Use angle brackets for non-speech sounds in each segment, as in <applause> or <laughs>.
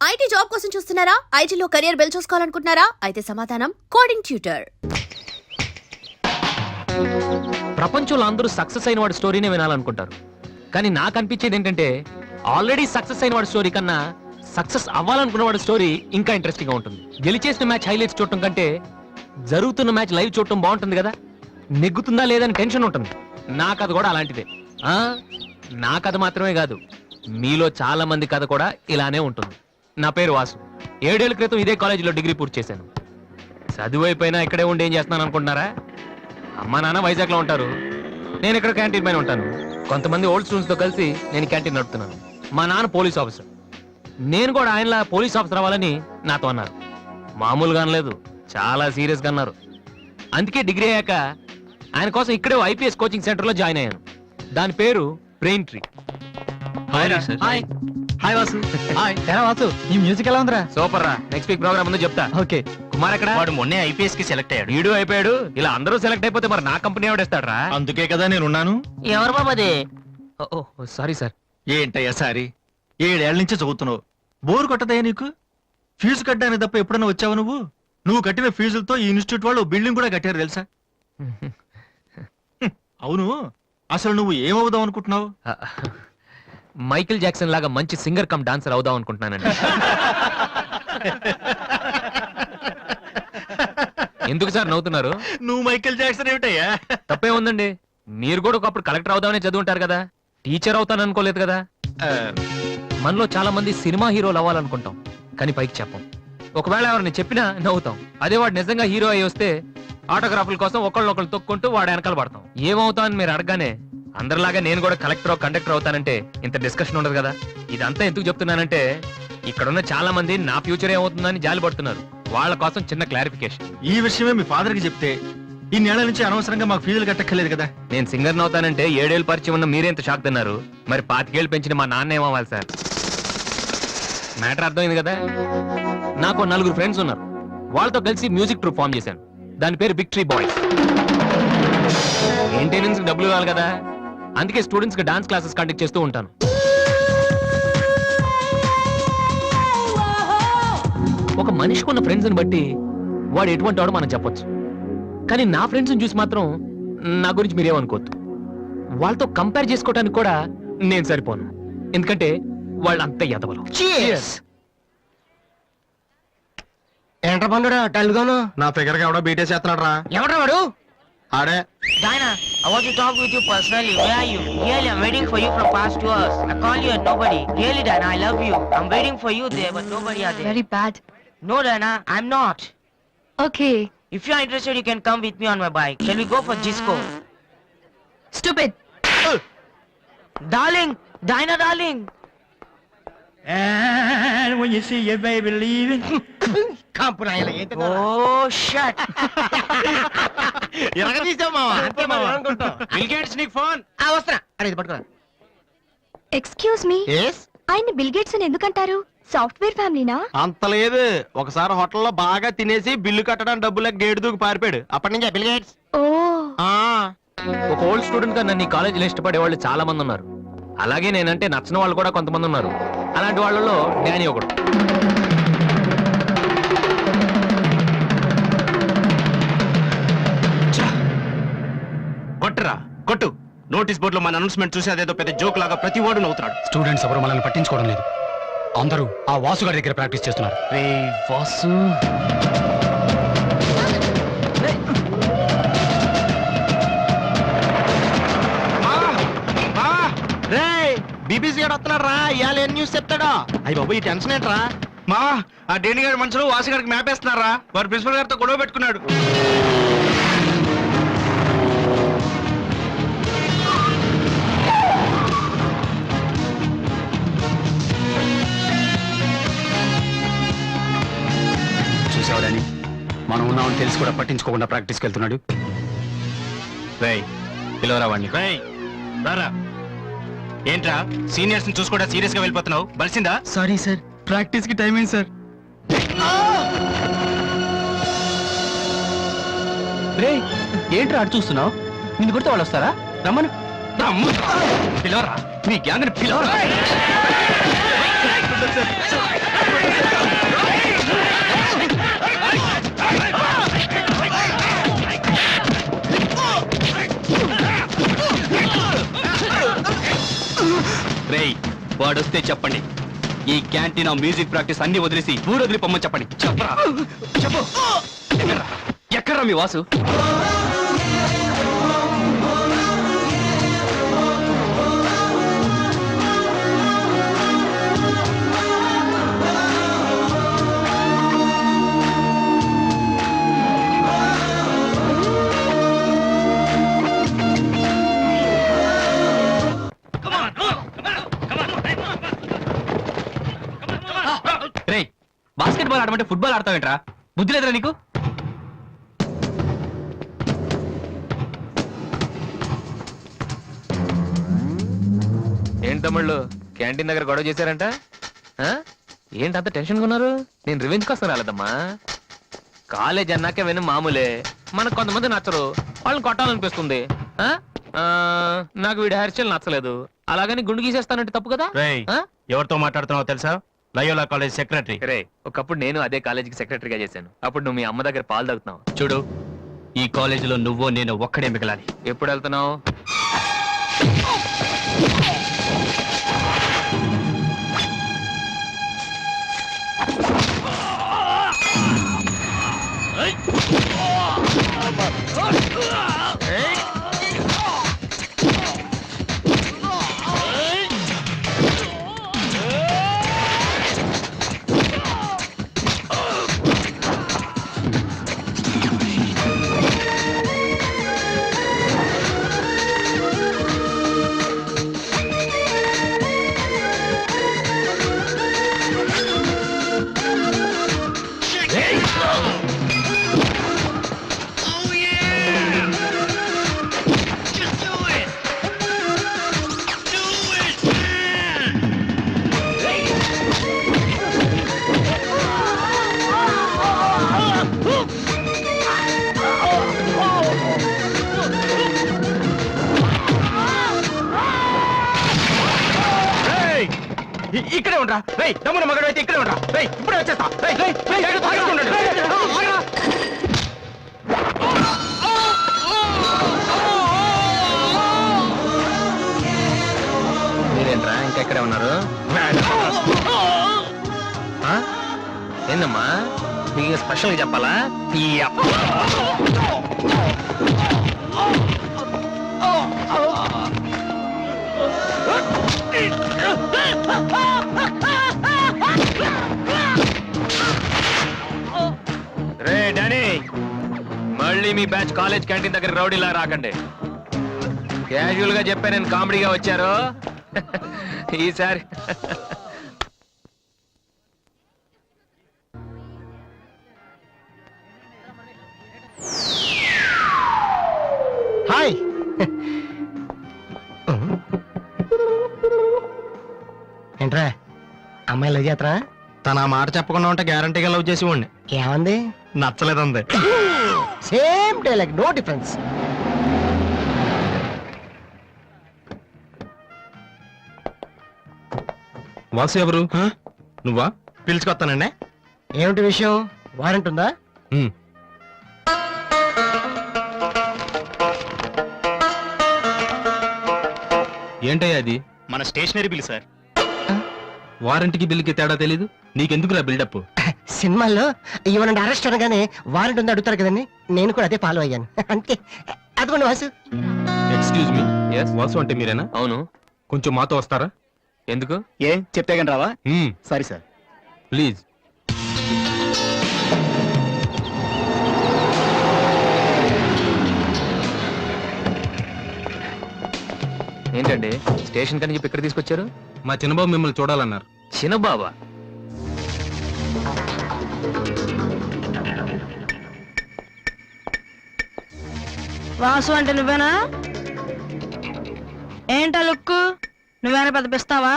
IT job కోసం చూస్తున్నారా? ఐటీలో కెరియర్ బిల్డ్ చూసుకోవాలనుకుంటున్నారా? అయితే సమాధానం కోడింగ్ ట్యూటర్ ప్రపంచంలో అందరూ సక్సెస్ అయిన వాడి స్టోరీనే వినాలనుకుంటారు. కానీ నాకు అనిపించేది ఏంటంటే ఆల్రెడీ సక్సెస్ అయిన వాడి స్టోరీ కన్నా సక్సెస్ అవ్వాలనుకున్న వాడి స్టోరీ ఇంకా ఇంట్రెస్టింగ్గా ఉంటుంది. గెలిచేసిన మ్యాచ్ హైలైట్స్ చూడటం కంటే జరుగుతున్న మ్యాచ్ లైవ్ చూడటం బాగుంటుంది కదా? నెగ్గుతుందా లేదని టెన్షన్ ఉంటుంది. నా కథ కూడా అలాంటిదే. ఆ? నా కథ మాత్రమే కాదు మీలో చాలా మంది కథ కూడా ఇలానే ఉంటుంది. నా పేరు వాసు. ఏడేళ్ళ క్రితం ఇదే కాలేజీలో డిగ్రీ పూర్తి చేశాను. చదువు అయిపోయినా ఇక్కడే ఉండి ఏం చేస్తున్నాను అనుకుంటున్నారా? అమ్మా నాన్న వైజాగ్లో ఉంటారు. నేను ఇక్కడ క్యాంటీన్ పైన ఉంటాను. కొంతమంది ఓల్డ్ స్టూడెంట్స్తో కలిసి నేను క్యాంటీన్ నడుపుతున్నాను. మా నాన్న పోలీస్ ఆఫీసర్. నేను కూడా ఆయనలా పోలీస్ ఆఫీసర్ అవ్వాలని నాతో అన్నారు. మామూలుగా అనలేదు. చాలా సీరియస్గా అన్నారు. అందుకే డిగ్రీ అయ్యాక ఆయన కోసం ఇక్కడే ఐపీఎస్ కోచింగ్ సెంటర్లో జాయిన్ అయ్యాను. దాని పేరు brain tree. Hi hi Vasu hi ఎలా వాసు ఈ మ్యూజిక్ ఎలా ఉందిరా? సూపర్ రా. నెక్స్ట్ వీక్ ప్రోగ్రామ్ ఉందో చెప్తా. ఓకే కుమార్ ఎక్కడ? వాడు మొన్నే ఐపీఎస్కి సెలెక్ట్ అయ్యాడు. వీడు అయిపోయాడు. ఇలా అందరూ సెలెక్ట్ అయిపోతే మరి నా కంపెనీ ఎవడేస్తాడు రా? అందుకే కదా నేనున్నాను. ఎవరు బాబది సారీ సార్ ఏంటయ్యా సారి ఏడేళ్ళ నుంచి చదువుతున్నావు. బోర్ కొట్టదయ్యా నీకు? ఫీజు కట్టడానికి తప్ప ఎప్పుడన్నా వచ్చావు నువ్వు? నువ్వు కట్టిన ఫీజులతో ఈ ఇన్స్టిట్యూట్ వాళ్ళు బిల్డింగ్ కూడా కట్టారు తెలుసా. <laughs> అవును. అసలు నువ్వు ఏమవుదాం అనుకుంటున్నావు? మైకిల్ జాక్సన్ లాగా మంచి సింగర్ కమ్ డాన్సర్ అవుదాం అనుకుంటున్నానండి. ఎందుకు సార్ నవ్వుతున్నారు? నువ్వు మైకేల్ జాక్సన్ ఏమిటయ్యా? తప్పే ఉందండి. మీరు కూడా ఒకప్పుడు కలెక్టర్ అవుదామని చదువుంటారు కదా. టీచర్ అవుతాను అనుకోలేదు కదా. మనలో చాలా మంది సినిమా హీరోలు అవ్వాలనుకుంటాం. కానీ పైకి చెప్పం. ఒకవేళ ఎవరిని చెప్పినా నవ్వుతాం. అదే వాడు నిజంగా హీరో అయి వస్తే ఆటోగ్రాఫ్ల కోసం ఒకళ్ళొకళ్ళు తొక్కుంటూ వాడు వెనకాల పడతాం. ఏమవుతాం అని మీరు అడగానే అందరిలాగా నేను కూడా కలెక్టర్ కండక్టర్ అవుతానంటే ఇంత డిస్కషన్ ఉండదు కదా? ఇదంతా ఎందుకు చెప్తున్నానంటే ఇక్కడున్న చాలా మంది నా ఫ్యూచర్ ఏమవుతుందని జాలి పడుతున్నారు వాళ్ళ కోసం చిన్న క్లారిఫికేషన్. ఈ విషయమే మీ ఫాదర్కి చెప్తే ఈ నెల నుంచి అనవసరంగా మాకు ఫీజులు కట్టక్కర్లేదు కదా? నేను సింగర్ అవుతానంటే ఏడేళ్ళు పరిచయం ఉన్న మీరెంత షాక్ తిన్నారు. మరి పాతికేళ్ళు పెంచిన మా నాన్న ఏమవ్వాలి సార్? మ్యాటర్ అర్థమైంది కదా? నాకు నలుగురు ఫ్రెండ్స్ ఉన్నారు. వాళ్ళతో కలిసి మ్యూజిక్ ట్రూప్ ఫామ్ చేశాను. దాని పేరు బిగ్ ట్రీ బాయ్స్. మెయింటెనెన్స్ డబ్బులు ఇవ్వాలి కదా? అందుకే స్టూడెంట్స్కి డాన్స్ క్లాసెస్ కండక్ట్ చేస్తూ ఉంటాను. ఒక మనిషికి ఉన్న ఫ్రెండ్స్ని బట్టి వాడు ఎటువంటి వాడు మనం చెప్పొచ్చు. కానీ నా ఫ్రెండ్స్ చూసి మాత్రం నా గురించి మీరేమనుకోవద్దు. వాళ్ళతో కంపేర్ చేసుకోవడానికి కూడా నేను సరిపోను. ఎందుకంటే వాళ్ళు అంత ఎదవలు ఏంట్రా పండురా టల్గాను నా ఫిగర్ ఎవడో బీటే చేస్తున్నాడు రా ఎవడ్రా వాడు? ఆడే Dinah, I want to talk with you personally. Where are you? Really, I'm waiting for you from past two hours. I call you and nobody. Really, Dinah, I love you. I'm waiting for you there, but nobody are there. Very bad. No, Dinah, I'm not. Okay. If you're interested, you can come with me on my bike. Shall we go for disco? Stupid. Darling, Dinah, darling. And when you see your baby leaving. కంపు నాయన ఏంటి Oh, shut. నీకు phone. వస్తున్నా. అరే ఇది పట్టుకురా. Excuse me yes ఆయన్ని Bill Gates అని ఎందుకంటారు? సాఫ్ట్వేర్ ఫ్యామిలీనా? అంత లేదు. ఒకసారి హోటల్లో బాగా తినేసి బిల్లు కట్టడానికి డబ్బులకు గేటు దూకి పారిపోయాడు. అప్పటి నుంచి బిల్ గేట్స్. ఓ. ఆ. ఒక ఓల్డ్ స్టూడెంట్గా నన్ను ఈ కాలేజీలో ఇష్టపడే వాళ్ళు చాలా మంది ఉన్నారు. అలాగే నేనంటే నచ్చిన వాళ్ళు కూడా కొంతమంది ఉన్నారు. అలాంటి వాళ్ళలో డానీ ఒకడు. కొట్టురా కొట్టు. నోటీస్ బోర్డులో మన అనౌన్స్మెంట్ చూసి అదేదో పెద్ద జోక్ లాగా ప్రతి వాడు నవ్వుతాడు స్టూడెంట్స్ ఎవరు మనల్ని పట్టించుకోవడం లేదు. అందరూ ఆ వాసుగారి దగ్గర ప్రాక్టీస్ చేస్తున్నారు. రే వాసు? వస్తున్నాడు రా ఇవాళ ఏం న్యూస్ చెప్తాడా? అయ్యి బాబు ఈ టెన్షన్ ఏంట్రా? మా ఆ డేని గారి మనుషులు వాసి గారికి మ్యాప్ వేస్తున్నారా? వారు ప్రిన్సిపల్ గారితో గొడవ పెట్టుకున్నాడు. చూసేవాడని మనం ఉన్నామని తెలిసి కూడా పట్టించుకోకుండా ప్రాక్టీస్కి వెళ్తున్నాడు. రేయ్ పిలవరా వాడిని? రేయ్ రారా. ఏంట్రా? సీనియర్స్ని చూసి కూడా సీరియస్గా వెళ్ళిపోతున్నావు? బలిసిందా? Sorry sir. ప్రాక్టీస్కి టైం అయింది సార్? రే ఏంట్రా అటు చూస్తున్నావు? నిన్ను కొడితే వాళ్ళు వస్తారా? రమ్మను! పిలవరా? నీ గ్యాంగ్ పిలవరా? వాడొస్తే చెప్పండి. ఈ క్యాంటీన్ ఆ మ్యూజిక్ ప్రాక్టీస్ అన్ని వదిలేసి ఊరొదిలి వదిలి పొమ్మని చెప్పండి. చెప్పరా? చెప్పు. ఎక్కడ్రా? ఎక్కడ్రా మీ వాసు? ఆడమంటే ఫుట్బాల్ ఆడతావేంట్రా? బుద్ధి లేదురా నీకు? ఏంటి తమ్ముళ్ళు? క్యాంటీన్ దగ్గర గొడవ చేశారంట? ఆ? ఏంటి అంత టెన్షన్ ఉన్నారు? నేను రివెంజ్ కోసం రాలేదమ్మా. కాలేజ్ అన్నాకే విని మామూలే. మనకు కొంతమంది నచ్చరు. వాళ్ళని కొట్టాలనిపిస్తుంది. ఆ? ఆ, నాకు వీడి హెయిర్ స్టైల్ నచ్చలేదు. అలాగని గుండు గీసేస్తానంటే తప్పు కదా? రేయ్ ఆ? ఎవరితో మాట్లాడుతున్నావో తెలుసా? Loyola college secretary. రే ఒకప్పుడు నేను అదే కాలేజీకి సెక్రటరీగా చేశాను. అప్పుడు నువ్వు మీ అమ్మ దగ్గర పాలు తాగుతున్నావు? చూడు ఈ కాలేజీలో నువ్వు నేను ఒక్కడే మిగలాలి. ఎప్పుడు వెళ్తున్నావు? మీరేంట్రా ఇంకెక్కడే ఉన్నారు? ఏందమ్మా? మీకు స్పెషల్గా చెప్పాలా? మళ్ళీ మీ బ్యాచ్ కాలేజ్ క్యాంటీన్ దగ్గర రౌడీలా రాకండి. క్యాజువల్గా చెప్పా నేను కామెడీగా వచ్చారు. ఈసారి. హాయ్. ఏంట్రా? అమ్మాయి లవ్ చేతరా తన ఆ మాట చెప్పకుండా ఉంటే గ్యారంటీగా లవ్ చేసి ఉండి ఏమంది? నచ్చలేదంది. Same dialogue no difference Vasu ఎవరు? నువ్వా? పిలుచుకొస్తానండి ఏమిటి విషయం? వారెంట్ ఉందా? ఏంటయ్యా అది మన స్టేషనరీ బిల్ సార్. వారంటీకి బిల్లుకి తేడా తెలీదు? నీకెందుకురా బిల్డప్? సినిమాల్లో ఇవ్వనండి అరెస్ట్ అనగానే వారెంట్ ఉందా అడుగుతారు కదండి. నేను కూడా అదే ఫాలో అయ్యాను. అంతే. అదిగోండి Vasu. Excuse me Yes? Vasu అంటే మీరేనా? అవును. కొంచెం మాతో వస్తారా? ఎందుకు? ఏ? చెప్తే కానీ రావా? సారీ సార్ ప్లీజ్ ఏంటండి? స్టేషన్ కని చెప్పి ఇక్కడ తీసుకొచ్చారు? మా చిన్నబాబు మిమ్మల్ని చూడాలన్నారు. చిన్నబాబా? వాసు అంటే నువ్వేనా? ఏంటా లుక్కు? నువ్వేనా పెద్ద పిస్తావా?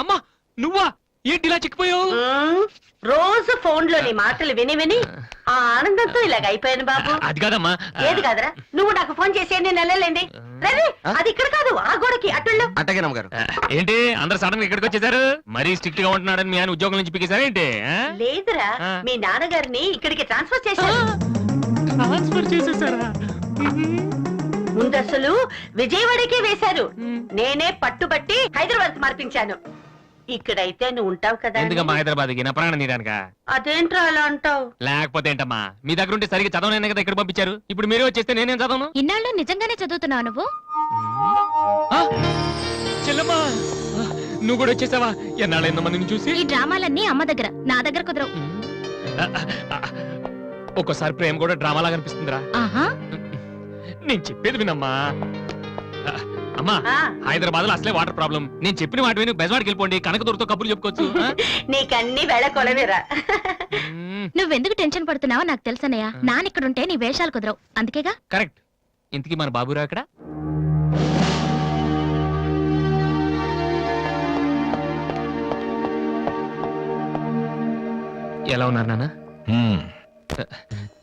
అమ్మా నువ్వా? ఏంటి ఇలా చిక్కిపోయావు. రోజు ఫోన్లోని మాటలు విని విని ఆ ఆనందంతో ఇలాగ అయిపోయాను బాబు. అది కాదమ్మా. ఏది కాదరా? నువ్వు నాకు ఫోన్ చేసి నేను వెళ్ళలేండి రేయ్, రేయ్, అది ఇక్కడ కాదు ఆ గోడకి అటుళ్ళు అట్టగే నమ్మగారు. ఆ, ఏంటి? అందరు సడన్గా ఇక్కడికి వచ్చేసారు మరీ స్ట్రిక్ట్గా ఉంటున్నాడని మీ ఆయన ఉద్యోగం నుంచి పిగేశారా ఏంటి? లేదురా. మీ నాన్నగారిని ఇక్కడికి ట్రాన్స్ఫర్ చేశారు. ట్రాన్స్ఫర్ చేసేసారా? ముందు అసలు విజయవాడకే వేశారు. నేనే పట్టుబట్టి హైదరాబాద్ మార్పించాను. ఇక్కడైతే నువ్వు ఉంటావు కదా. ఎందుకమ్మా హైదరాబాద్కి? నా ప్రాణం నీదానిక? అదేంట్రా అలా అంటావు? లేకపోతే ఏంటమ్మా? మీ దగ్గర ఉంటే సరిగ్గా చదవనైనా కదా ఇక్కడ పంపించారు? ఇప్పుడు మీరే వచ్చేస్తే నేనేం చదవను? ఇన్నాళ్ళు నిజంగానే చదువుతున్నావు నువ్వు? ఆ! చెల్లమ్మా! ఆ, నువ్వు కూడా వచ్చేసావా? ఎన్నాళ్ళు ఎన్నో మందిని చూసి? ఈ డ్రామాలన్నీ అమ్మ దగ్గర నా దగ్గర కుదరవు. ఆ, ఆ, ఆ, ఒక్కోసారి ప్రేమ కూడా డ్రామాలాగా అనిపిస్తుందిరా. ఆహా. నేను చెప్పేది వినమ్మా. అమ్మా హైదరాబాద్లో అసలే వాటర్ ప్రాబ్లం. నేను చెప్పిన వాటి విని. బెజవాడికి వెళ్ళిపోండి. కనకదుర్తో కబుర్లు చెప్పుకోవచ్చు? <laughs> నీకన్నీ వేళ కొలవేరా. మ్మ్, నువ్వెందుకు టెన్షన్ పడుతున్నావో నాకు తెలుసనయ్య నాన్న ఇక్కడ ఉంటే నీ వేషాలు కుదరవు. అందుకేగా? కరెక్ట్. ఇంతకీ మన బాబురా అక్కడ? ఎలా ఉన్నారు నాన్న?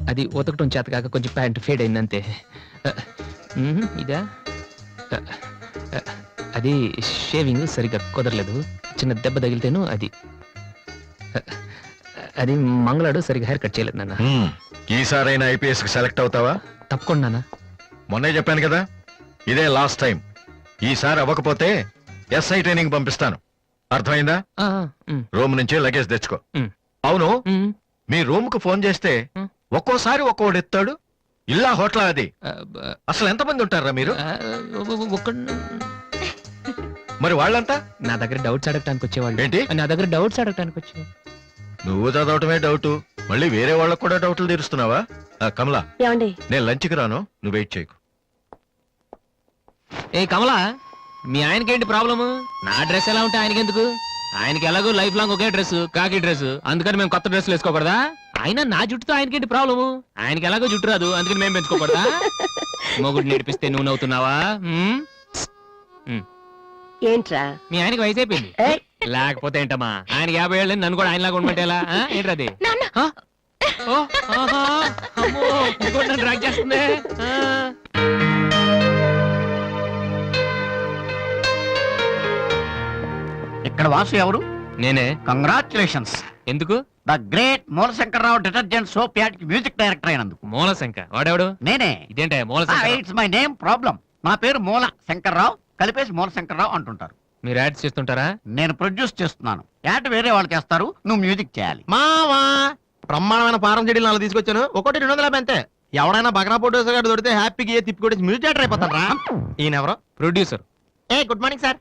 అది ఉతకటం చేత కాక కొంచెం ప్యాంట్ ఫేడ్ అయిందంతే. ఇదా? అది షేవింగ్ సరిగ్గా కుదరలేదు. చిన్న దెబ్బ తగిలితేను అది. అది మంగళాడు సరిగ్గా హెయిర్ కట్ చేయలేదు నాన్న. హ్మ్. ఈసారైనా ఐపీఎస్కి సెలెక్ట్ అవుతావా? తప్పకుండా నాన్న. మొన్నే చెప్పాను కదా ఇదే లాస్ట్ టైం ఈసారి అవ్వకపోతే ఎస్ఐ ట్రైనింగ్ పంపిస్తాను. అర్థమైందా? ఆ, రూమ్ నుంచి లగేజ్ తెచ్చుకో. అవును మ్, మీ రూమ్కు ఫోన్ చేస్తే. ఒక్కోసారి ఒక్కోడు ఎత్తాడు. ఇల్లా హోటల్ అది? అసలు ఎంతమంది ఉంటారా మీరు? మరి వాళ్ళంతా? నా దగ్గర డౌట్స్ అడగటానికి వచ్చేవాళ్ళు. ఏంటి? నా దగ్గర డౌట్స్ అడగటానికి వచ్చేవాళ్ళు. నువ్వు చదవటమే డౌట్. మళ్ళీ వేరే వాళ్ళకు కూడా డౌట్లు తీరుస్తున్నావా? కమలా. ఏమండి? నేను లంచ్కి రాను. నువ్వు వెయిట్ చేయకు. ఏ కమలా మీ ఆయనకేంటి ప్రాబ్లము? నా డ్రెస్ ఎలా ఉంటే ఆయనకి ఎందుకు ఆయనకి ఎలాగో లైఫ్ లాంగ్ ఒకే డ్రెస్ కాకి డ్రెస్ అందుకని మేము కొత్త డ్రెస్లు వేసుకోకూడదా? ఆయన నా జుట్టుతో ఆయనకేంటి ప్రాబ్లము ఆయనకి ఎలాగో జుట్టు రాదు అందుకని మేము పెంచుకోకూడదా? మొగుడు నేర్పిస్తే నువ్వు నవ్వుతున్నావా? ఏంట్రా? మీ ఆయనకి వయసు అయిపోయింది. లేకపోతే ఏంటమ్మా? ఆయన యాభై ఏళ్ళు నన్ను కూడా ఆయనలాగా ఉండమంటే ఎలా? ఆ? ఏంటది నాన్న! డ్రాగ్ చేస్తుంది. ఇక్కడ వాసు ఎవరు? నేనే. కంగ్రాచులేషన్స్ ఎందుకు? The great Moolashankararao detergent soap యాడ్కి music director అయినందుకు. మూలశంక వాడెవడు? నేనే. ఇదేంటే మూలశంక ఇట్స్ మై నేమ్ ప్రాబ్లం నా పేరు మూల శంకర్రావు కలిపేసి మూల శంకర్రావు అంటుంటారు. మీరు యాడ్స్ చేస్తుంటారా? నేను ప్రొడ్యూస్ చేస్తున్నాను. యాడ్ వేరే వాళ్ళు చేస్తారు నువ్వు మ్యూజిక్ చేయాలి. మావా! బ్రహ్మాండమైన పారం చెడీలు నాలుగు తీసుకొచ్చాను. ఒకటి రెండు వందల అంతే. ఎవడైనా బగ్రా ప్రొడ్యూసర్ గారు దొరికితే హ్యాపీగా తిప్పి కొట్టేసి మ్యూజిక్ డైరెక్టర్ అయిపోతాను రా ఈయన ఎవరో ప్రొడ్యూసర్ ఏ గుడ్ మార్నింగ్ సార్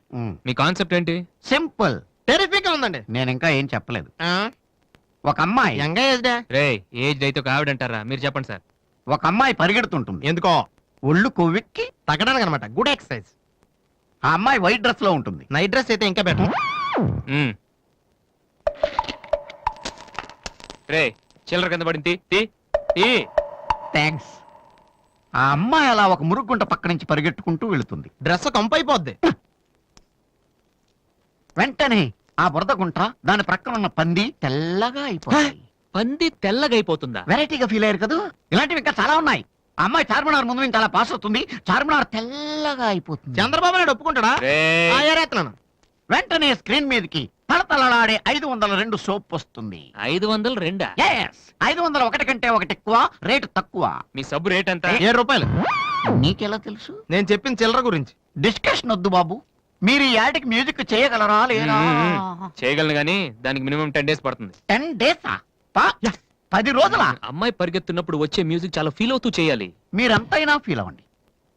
మీ కాన్సెప్ట్ ఏంటి? సింపుల్ టెరిఫిక్ ఉందండి. నేను ఇంకా ఏం చెప్పలేదు. ఒక అమ్మాయి. యంగ్ ఏజ్ డే రే ఏజ్ అయితే ఒక ఆవిడ అంటారా? మీరు చెప్పండి సార్ ఒక అమ్మాయి పరిగెడుతుంటుంది. ఎందుకో? ఒళ్ళు కొవ్వెక్కి తగ్గడానికి అనమాట గుడ్ ఎక్సర్సైజ్ ఆ అమ్మాయి వైట్ డ్రెస్లో ఉంటుంది. నైట్ డ్రెస్ అయితే ఇంకా బెటర్ మ్మ్. రే చిల్లర కింద పడింది. తీ, తీ థ్యాంక్స్ ఆ అమ్మాయి అలా ఒక మురుగుంట పక్క నుంచి పరిగెట్టుకుంటూ వెళుతుంది. డ్రెస్ కంపు అయిపోద్ది వెంటనే ఆ బురద గుంట దాని ప్రక్కన ఉన్న పంది తెల్లగా అయిపోయింది పంది తెల్లగా అయిపోతుందా? వెరైటీగా ఫీల్ అయ్యారు కదా? ఇలాంటివి ఇంకా చాలా ఉన్నాయి. ఆ అమ్మాయి చార్మినార్ ముందు నుంచి అలా పాస్ అవుతుంది. చార్మినార్ తెల్లగా అయిపోతుంది. చంద్రబాబు నాయుడు ఒప్పుకుంటాడా? వెంటనే స్క్రీన్ మీదకి తలతలలాడే ఐదు వందల రెండు సోప్ వస్తుంది. ఐదు వందలు రెండా? ఎస్ ఐదు వందల ఒకటి కంటే ఒకటి ఎక్కువ రేటు తక్కువ. మీ సబ్బు రేట్ ఎంత? ఏడు రూపాయలు. నీకెలా తెలుసు? నేను చెప్పిన చిల్లర గురించి. డిస్కషన్ వద్దు బాబు. మీరు ఈ యాడ్కి మ్యూజిక్ చేయగలరా లేదా. చేయగలను గానీ దానికి మినిమం టెన్ డేస్ పడుతుంది. టెన్ డేసా? పది రోజుల? అమ్మాయి పరిగెత్తున్నప్పుడు వచ్చే మ్యూజిక్ చాలా ఫీల్ అవుతూ చేయాలి. మీరంతైనా ఫీల్ అవ్వండి.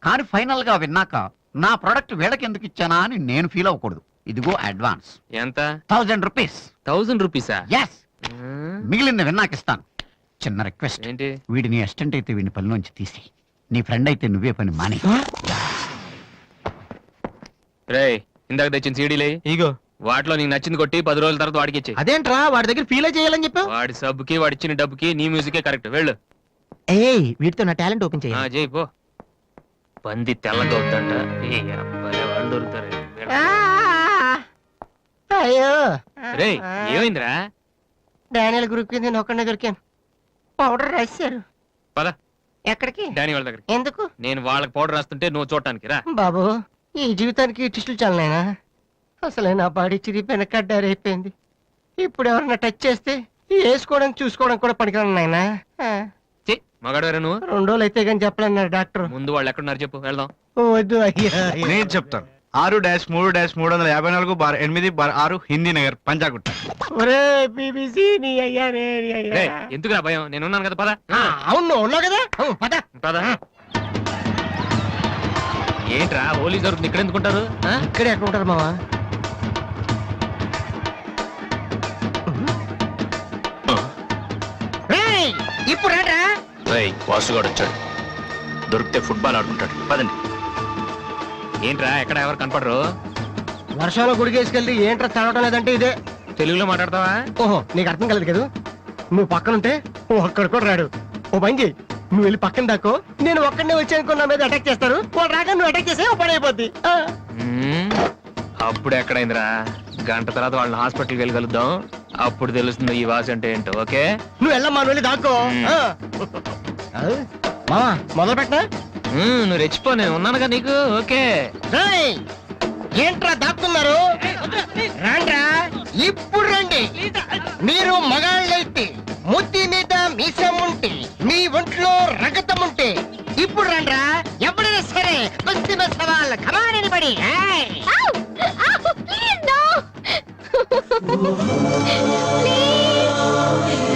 కానీ ఫైనల్గా విన్నాక నా ప్రొడక్ట్ వీళ్ళకి ఎందుకు ఇచ్చానా అని నేను ఫీల్ అవ్వకూడదు. ఇదిగో అడ్వాన్స్. ఎంత? Thousand rupees. థౌజండ్ రూపీసా? ఎస్ మిగిలింది విన్నాక ఇస్తాను. చిన్న రిక్వెస్ట్. ఏంటి? వీడి నీ అసిస్టెంట్ అయితే వీడిని పనిలోంచి తీసి నీ ఫ్రెండ్ అయితే నువ్వే పని మాని. రే ఇందాక తెచ్చిన సీడీలే ఇగో. వాటిలో నీకు నచ్చింది కొట్టి పది రోజుల తర్వాత వాడికి ఇచ్చే అదేంట్రా? వాడి దగ్గర ఫీల్ చేయాలని చెప్పావు? వాడి సబ్బుకి వాడి ఇచ్చిన డబ్బుకి నీ మ్యూజికే కరెక్ట్. వెళ్ళు. ఏయ్ వీటితో నా టాలెంట్ ఓపెన్ ఆ చేయాలి చేయి పో. పంది తెల్లగా అవుతుంట ఏ అబ్బాయి వాళ్ళు దొరుకుతారు? అయ్యో. రే ఏమైందిరా? డానియల్ గ్రూప్ కింద నేను ఒక్కడే దొరికాను. పౌడర్ రాశారు. పద. ఎక్కడికి? డానీ వాళ్ళ దగ్గర ఎందుకు? నేను వాళ్ళకి పౌడర్ రాస్తుంటే నువ్వు చూడటానికి రా. బాబు ఈ జీవితానికి టిస్టులు చాలనైనా అసలే నా బాడీ చిరిగిపోయిన కడ్డారైపోయింది ఇప్పుడు ఎవరన్నా టచ్ చేస్తే ఈ వేసుకోవడానికి చూసుకోవడానికి కూడా పనికిరాను నాయనా. ఆ. ఛీ, నువ్వు. రెండు రోజులు అయితే కానీ చెప్పలేన్నారు డాక్టర్. ముందు వాళ్ళు ఎక్కడున్నారు చెప్పు వెళ్దాం. వద్దు అయ్యా. నేను చెప్తాను. ఆరు డాష్ మూడు డాష్ మూడు వందల యాభై నాలుగు బార్ ఎనిమిది బార్ ఆరు హిందీ నగర్. రేయ్, ఎందుకురా భయం? నేను ఉన్నాను కదా పద. ఆ, అవును ఉన్నావు కదా? పద. పద. ఏంట్రా హోలీ జరుగుతుంది ఇక్కడ ఎందుకుంటారు? ఇక్కడే ఎక్కడ ఉంటారు మావా? ఇప్పుడు రండ్రా. వాసుగాడు వచ్చాడు. దొరికితే ఫుట్బాల్ ఆడుకుంటాడు. పదండి. ఏంట్రా ఎక్కడ ఎవరు కనపడరు? వర్షంలో గుడికేసుకెళ్ళి ఏంట్రా చదవటం లేదంటే ఇదే? తెలుగులో మాట్లాడతావా? ఓహో నీకు అర్థం కలదు కదా? నువ్వు పక్కనుంటే ఒక్కడ కూడా రాడు. ఓ పని చేయి నువ్వు వెళ్ళి పక్కన దాకో నేను ఒక్కడనే వచ్చానుకో నా మీద అటాక్ చేస్తారు. వాళ్ళు రాగా నువ్వు అటాక్ చేస్తే ఓ పని అయిపోద్ది. అప్పుడు ఎక్కడైందిరా? గంట తర్వాత వాళ్ళని హాస్పిటల్కి వెళ్ళి కలుద్దాం. అప్పుడు తెలుస్తుంది ఈ వాసి అంటే ఏంటో ఓకే? నువ్వు వెళ్ళమ్మా నువ్వు వెళ్ళి దాక్కో. మొదలు పెట్టనా మ్మ్, నువ్వు రెచ్చిపో నేను ఉన్నానుగా నీకు ఓకే రేయ్! ఏంట్రా దాక్కున్నారు రండ్రా ఇప్పుడు రండి మీరు మగాళ్ళైతే ముద్ది మీద మీసం ఉంటే మీ ఒంట్లో రగతం ఉంటే ఇప్పుడు రండ్రా ఎవరైనా సరే కుస్తీ సవాల్ కమానని పడి Ow! Ow! Please, no! <laughs> <laughs>